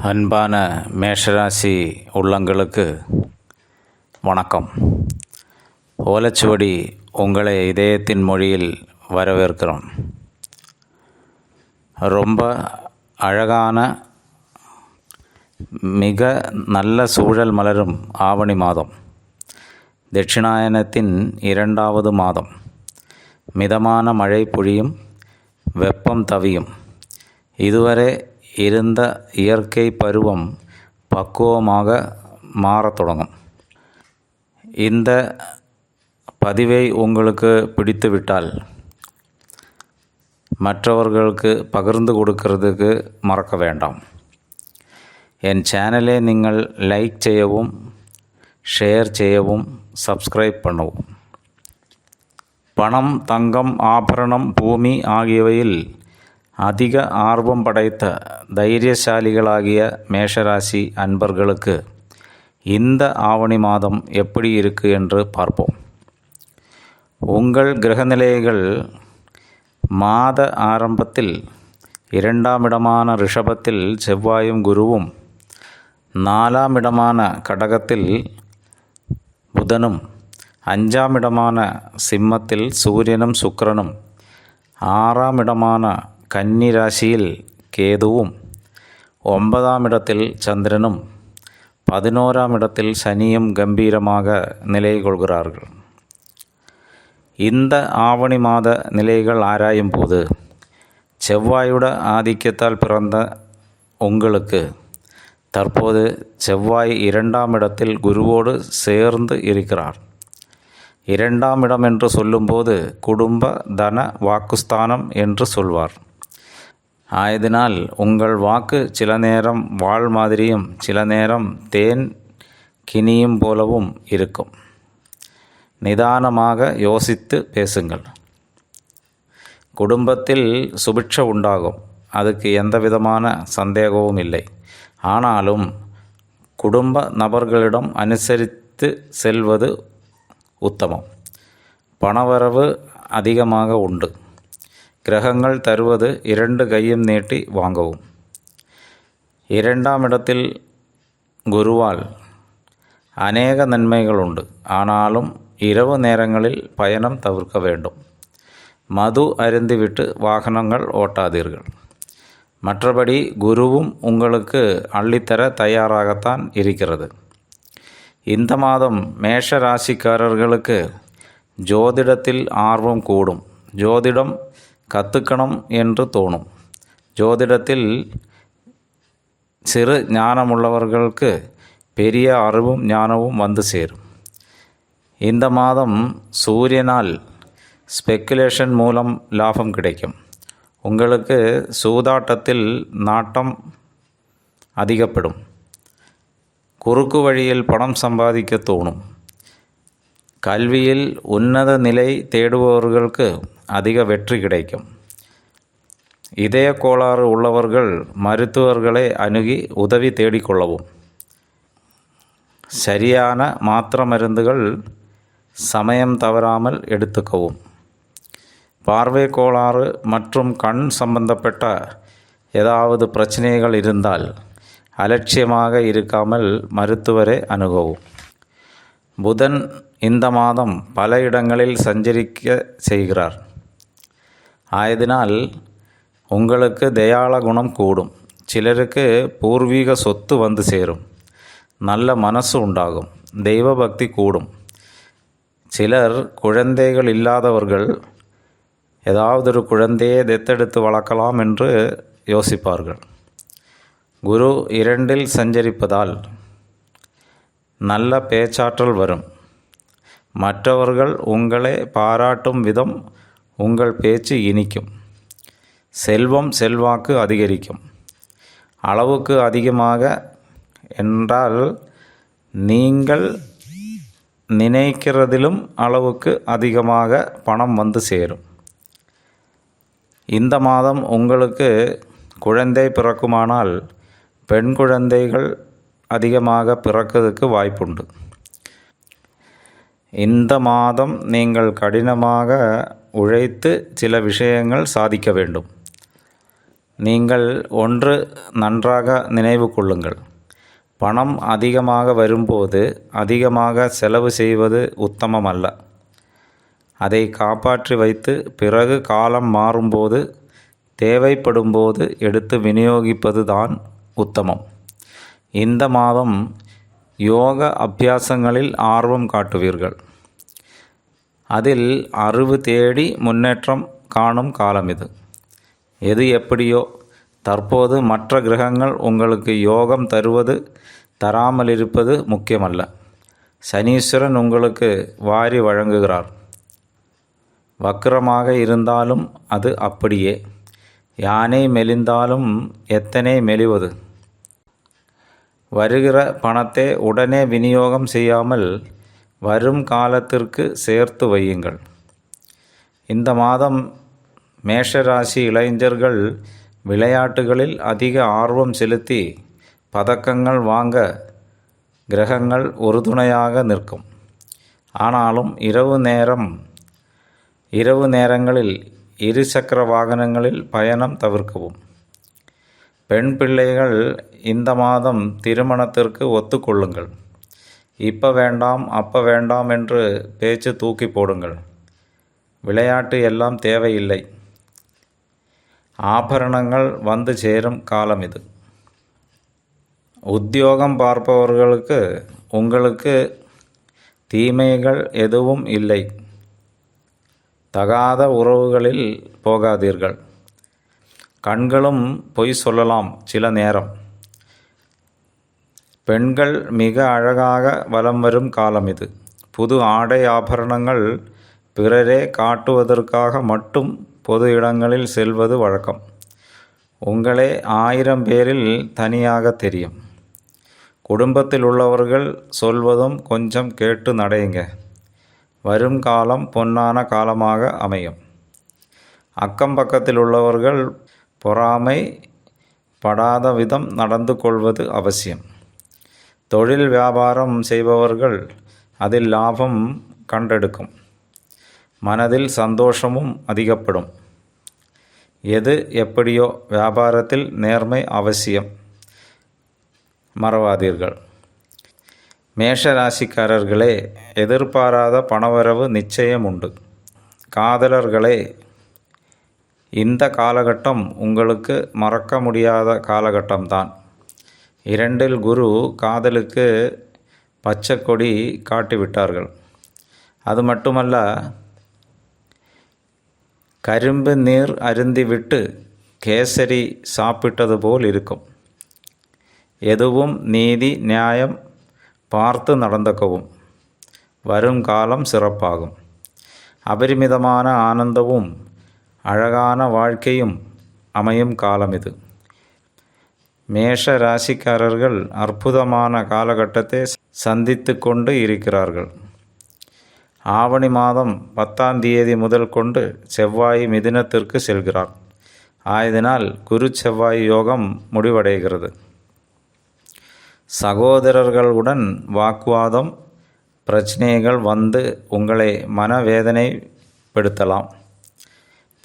அன்பான மேஷராசி உள்ளங்களுக்கு வணக்கம். ஓலச்சுவடி உங்களை இதயத்தின் மொழியில் வரவேற்கிறோம். ரொம்ப அழகான மிக நல்ல சூழல் மலரும் ஆவணி மாதம். தட்சிணாயனத்தின் இரண்டாவது மாதம். மிதமான மழை பொழியும் வெப்பம் தவியும். இதுவரை இருந்த இயற்கை பருவம் பக்குவமாக மாறத் தொடங்கும். இந்த பதிவை உங்களுக்கு பிடித்துவிட்டால் மற்றவர்களுக்கு பகிர்ந்து கொடுக்கறதுக்கு மறக்க வேண்டாம். என் சேனலை நீங்கள் லைக் செய்யவும் ஷேர் செய்யவும் சப்ஸ்கிரைப் பண்ணவும். பணம் தங்கம் ஆபரணம் பூமி ஆகியவையில் அதிக ஆர்வம் படைத்த தைரியசாலிகளாகிய மேஷராசி அன்பர்களுக்கு இந்த ஆவணி மாதம் எப்படி இருக்கு என்று பார்ப்போம். உங்கள் கிரகநிலைகள் மாத ஆரம்பத்தில் இரண்டாம் இடமான ரிஷபத்தில் செவ்வாயும் குருவும் நாலாம் இடமான கடகத்தில் புதனும் அஞ்சாம் இடமான சிம்மத்தில் சூரியனும் சுக்கரனும் ஆறாம் இடமான கன்னி ராசியில் கேதுவும் ஒன்பதாம் இடத்தில் சந்திரனும் பதினோராம் இடத்தில் சனியும் கம்பீரமாக நிலை கொள்கிறார்கள். இந்த ஆவணி மாத நிலைகள் ஆராயும் போது செவ்வாயுட ஆதிக்கத்தால் பிறந்த உங்களுக்கு தற்போது செவ்வாய் இரண்டாம் இடத்தில் குருவோடு சேர்ந்து இருக்கிறார். இரண்டாம் இடம் என்று சொல்லும்போது குடும்ப தன வாக்குஸ்தானம் என்று சொல்வார். ஆயதினால் உங்கள் வாக்கு சில நேரம் வாழ் மாதிரியும் சில நேரம் தேன் கினியும் போலவும் இருக்கும். நிதானமாக யோசித்து பேசுங்கள். குடும்பத்தில் சுபிட்ச உண்டாகும். அதுக்கு எந்த விதமான சந்தேகமும் இல்லை. ஆனாலும் குடும்ப நபர்களிடம் அனுசரித்து செல்வது உத்தமம். பணவரவு அதிகமாக உண்டு. கிரகங்கள் தருவது இரண்டு கையும் நீட்டி வாங்கவும். இரண்டாம் இடத்தில் குருவால் அநேக நன்மைகள் உண்டு. ஆனாலும் இரவு நேரங்களில் பயணம் தவிர்க்க வேண்டும். மது அருந்திவிட்டு வாகனங்கள் ஓட்டாதீர்கள். மற்றபடி குருவும் உங்களுக்கு அள்ளித்தர தயாராகத்தான் இருக்கிறது. இந்த மாதம் மேஷ ராசிக்காரர்களுக்கு ஜோதிடத்தில் ஆர்வம் கூடும். ஜோதிடம் கற்றுக்கணும் என்று தோணும். ஜோதிடத்தில் சிறு ஞானமுள்ளவர்களுக்கு பெரிய அறிவும் ஞானமும் வந்து சேரும். இந்த மாதம் சூரியனால் ஸ்பெக்குலேஷன் மூலம் லாபம் கிடைக்கும். உங்களுக்கு சூதாட்டத்தில் நாட்டம் அதிகப்படும். குறுக்கு வழியில் பணம் சம்பாதிக்க தோணும். கல்வியில் உன்னத நிலை தேடுபவர்களுக்கு அதிக வெற்றி கிடைக்கும். இதய கோளாறு உள்ளவர்கள் மருத்துவர்களை அணுகி உதவி தேடிக்கொள்ளவும் சரியான மாத்திர மருந்துகள் சமயம் தவறாமல் எடுத்துக்கவும். பார்வை கோளாறு மற்றும் கண் சம்பந்தப்பட்ட ஏதாவது பிரச்சனைகள் இருந்தால் அலட்சியமாக இருக்காமல் மருத்துவரை அணுகவும். புதன் இந்த மாதம் பல இடங்களில் சஞ்சரிக்க செய்கிறார். ஆயதினால் உங்களுக்கு தயாள குணம் கூடும். சிலருக்கு பூர்வீக சொத்து வந்து சேரும். நல்ல மனசு உண்டாகும். தெய்வ பக்தி கூடும். சிலர் குழந்தைகள் இல்லாதவர்கள் ஏதாவது ஒரு குழந்தையை தத்தெடுத்து வளர்க்கலாம் என்று யோசிப்பார்கள். குரு இரண்டில் சஞ்சரிப்பதால் நல்ல பேச்சாற்றல் வரும். மற்றவர்கள் உங்களை பாராட்டும் விதம் உங்கள் பேச்சு இனிக்கும். செல்வம் செல்வாக்கு அதிகரிக்கும். அளவுக்கு அதிகமாக என்றால் நீங்கள் நினைக்கிறதிலும் அளவுக்கு அதிகமாக பணம் வந்து சேரும். இந்த மாதம் உங்களுக்கு குழந்தை பிறக்குமானால் பெண் குழந்தைகள் அதிகமாக பிறக்கிறதுக்கு வாய்ப்புண்டு. இந்த மாதம் நீங்கள் கடினமாக உழைத்து சில விஷயங்கள் சாதிக்க வேண்டும். நீங்கள் ஒன்று நன்றாக நினைவு கொள்ளுங்கள். பணம் அதிகமாக வரும்போது அதிகமாக செலவு செய்வது உத்தமம் அல்ல அதை காப்பாற்றி வைத்து பிறகு காலம் மாறும்போது தேவைப்படும்போது எடுத்து விநியோகிப்பது தான் உத்தமம். இந்த மாதம் யோக அபியாசங்களில் ஆர்வம் காட்டுவீர்கள். அதில் அறிவு தேடி முன்னேற்றம் காணும் காலம் இது. எது எப்படியோ தற்போது மற்ற கிரகங்கள் உங்களுக்கு யோகம் தருவது தராமல் இருப்பது முக்கியமல்ல. சனீஸ்வரன் உங்களுக்கு வாரி வழங்குகிறார். வக்கரமாக இருந்தாலும் அது அப்படியே. யானை மெலிந்தாலும் எத்தனை மெலிவது. வருகிற பணத்தை உடனே விநியோகம் செய்யாமல் வரும் காலத்திற்கு சேர்த்து வையுங்கள். இந்த மாதம் மேஷராசி இளைஞர்கள் விளையாட்டுகளில் அதிக ஆர்வம் செலுத்தி பதக்கங்கள் வாங்க கிரகங்கள் உறுதுணையாக நிற்கும். ஆனாலும் இரவு நேரம் இரவு நேரங்களில் இருசக்கர வாகனங்களில் பயணம் தவிர்க்கவும். பெண் பிள்ளைகள் இந்த மாதம் திருமணத்திற்கு ஒத்துக்கொள்ளுங்கள். இப்போ வேண்டாம் அப்போ வேண்டாம் என்று பேச்சு தூக்கி போடுங்கள். விளையாட்டு எல்லாம் தேவையில்லை. ஆபரணங்கள் வந்து சேரும் காலம் இது. உத்தியோகம் பார்ப்பவர்களுக்கு உங்களுக்கு தீமைகள் எதுவும் இல்லை. தகாத உறவுகளில் போகாதீர்கள். கண்களும் பொய் சொல்லலாம் சில நேரம். பெண்கள் மிக அழகாக வலம் வரும் காலம் இது. புது ஆடை ஆபரணங்கள் பிறரே காட்டுவதற்காக மட்டும் பொது இடங்களில் செல்வது வழக்கம். உங்களே ஆயிரம் பேரில் தனியாக தெரியும். குடும்பத்தில் உள்ளவர்கள் சொல்வதும் கொஞ்சம் கேட்டு நடையுங்க. வரும் காலம் பொன்னான காலமாக அமையும். அக்கம் பக்கத்தில் உள்ளவர்கள் பொறாமை படாத விதம் நடந்து கொள்வது அவசியம். தொழில் வியாபாரம் செய்பவர்கள் அதில் லாபம் கண்டெடுக்கும். மனதில் சந்தோஷமும் அதிகப்படும். எது எப்படியோ வியாபாரத்தில் நேர்மை அவசியம். மறவாதீர்கள். மேஷ ராசிக்காரர்களே எதிர்பாராத பணவரவு நிச்சயம் உண்டு. காதலர்களே இந்த காலகட்டம் உங்களுக்கு மறக்க முடியாத காலகட்டம்தான். இரண்டில் குரு காதலுக்கு பச்சை கொடி காட்டிவிட்டார்கள். அது மட்டுமல்ல கரும்பு நீர் அருந்திவிட்டு கேசரி சாப்பிட்டது போல் இருக்கும். எதுவும் நீதி நியாயம் பார்த்து நடந்துக்கவும் வரும் காலம் சிறப்பாகும். அபரிமிதமான ஆனந்தமும் அழகான வாழ்க்கையும் அமையும் காலம் இது. மேஷ ராசிக்காரர்கள் அற்புதமான காலகட்டத்தை சந்தித்து கொண்டு இருக்கிறார்கள். ஆவணி மாதம் பத்தாம் தேதி முதல் கொண்டு செவ்வாய் மிதினத்திற்கு செல்கிறார். ஆயதினால் குரு செவ்வாய் யோகம் முடிவடைகிறது. சகோதரர்களுடன் வாக்குவாதம் பிரச்சனைகள் வந்து உங்களை மனவேதனைப்படுத்தலாம்.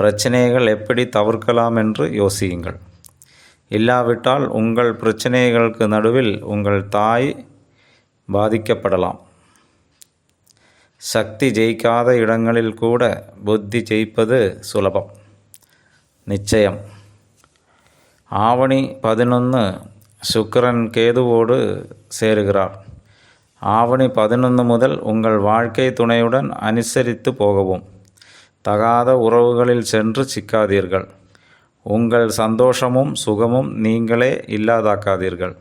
பிரச்சனைகள் எப்படி தவிர்க்கலாம் என்று யோசியுங்கள். இல்லாவிட்டால் உங்கள் பிரச்சனைகளுக்கு நடுவில் உங்கள் தாய் பாதிக்கப்படலாம். சக்தி ஜெயிக்காத இடங்களில் கூட புத்தி ஜெயிப்பது சுலபம். நிச்சயம். ஆவணி பதினொன்று சுக்கரன் கேதுவோடு சேருகிறார். ஆவணி பதினொன்று முதல் உங்கள் வாழ்க்கை துணையுடன் அனுசரித்து போகவும். தகாத உறவுகளில் சென்று சிக்காதீர்கள். உங்கள் சந்தோஷமும் சுகமும் நீங்களே இல்லாதாக்காதீர்கள்.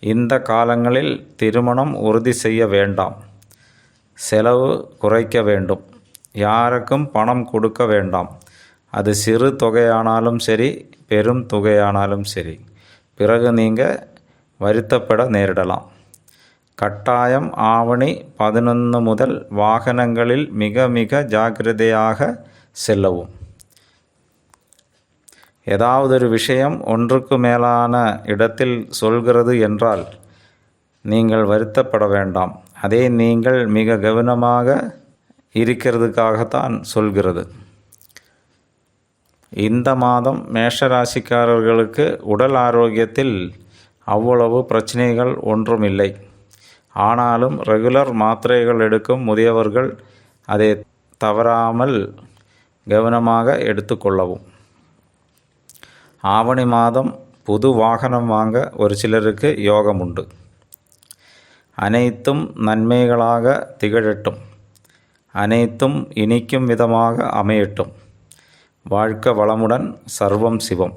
இந்த காலங்களில் திருமணம் உறுதி செய்ய வேண்டாம். செலவு குறைக்க வேண்டும். யாருக்கும் பணம் கொடுக்க வேண்டாம். அது சிறு தொகையானாலும் சரி பெரும் தொகையானாலும் சரி. பிறகு நீங்கள் வருத்தப்பட நேரிடலாம். கட்டாயம் ஆவணி பதினொன்று முதல் வாகனங்களில் மிக மிக ஜாக்கிரதையாக செல்லவும். ஏதாவது ஒரு விஷயம் ஒன்றுக்கு மேலான இடத்தில் சொல்கிறது என்றால் நீங்கள் வருத்தப்பட வேண்டாம். அதை நீங்கள் மிக கவனமாக இருக்கிறதுக்காகத்தான் சொல்கிறது. இந்த மாதம் மேஷராசிக்காரர்களுக்கு உடல் ஆரோக்கியத்தில் அவ்வளவு பிரச்சனைகள் ஒன்றும் இல்லை. ஆனாலும் ரெகுலர் மாத்திரைகள் எடுக்கும் முதியவர்கள் அதை தவறாமல் கவனமாக எடுத்துக்கொள்ளவும். ஆவணி மாதம் புது வாகனம் வாங்க ஒரு சிலருக்கு யோகம் உண்டு. அனைத்தும் நன்மைகளாக திகழட்டும். அனைத்தும் இனிக்கும் விதமாக அமையட்டும். வாழ்க்க வளமுடன் சர்வம் சிவம்.